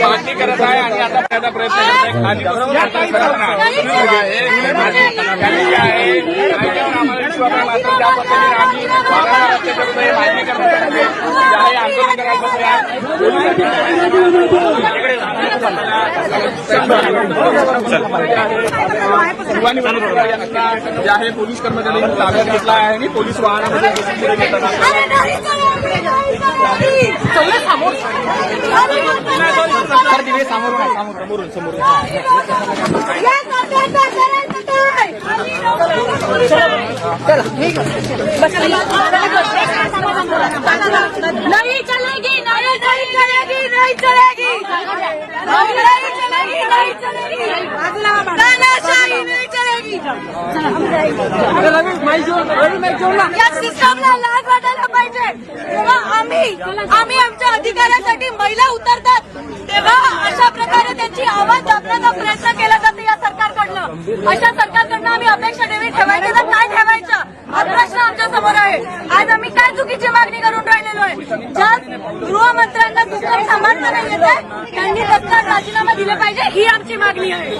मागणी करत आहे आणि आता त्याचा प्रयत्न करत आहे जे पोलीस कर्मचारी ताब्यात घेतला आहे आणि पोलीस वाहनामध्ये समोर. समोर नहीं. चलेगी नहीं चलेगी नहीं चलेगी. या सिस्टमला लाज वाटायला पाहिजे तेव्हा आम्ही आम्ही आमच्या अधिकारासाठी महिला उतरतात तेव्हा अशा प्रकारे त्यांची आवाज दाबण्याचा प्रयत्न केला जातो या सरकारकडनं अशा सरकारकडनं आम्ही अपेक्षा नेहमी ठेवायची तर काय ठेवायचं हा प्रश्न आमच्यासमोर आहे आज आम्ही काय चुकीची मागणी करून राहिलेलो ज्या गृहमंत्र्यांना दुसरं सांभाळता नाही येत आहे. त्यांनी तत्काळ राजीनामा दिले पाहिजे ही आमची मागणी आहे.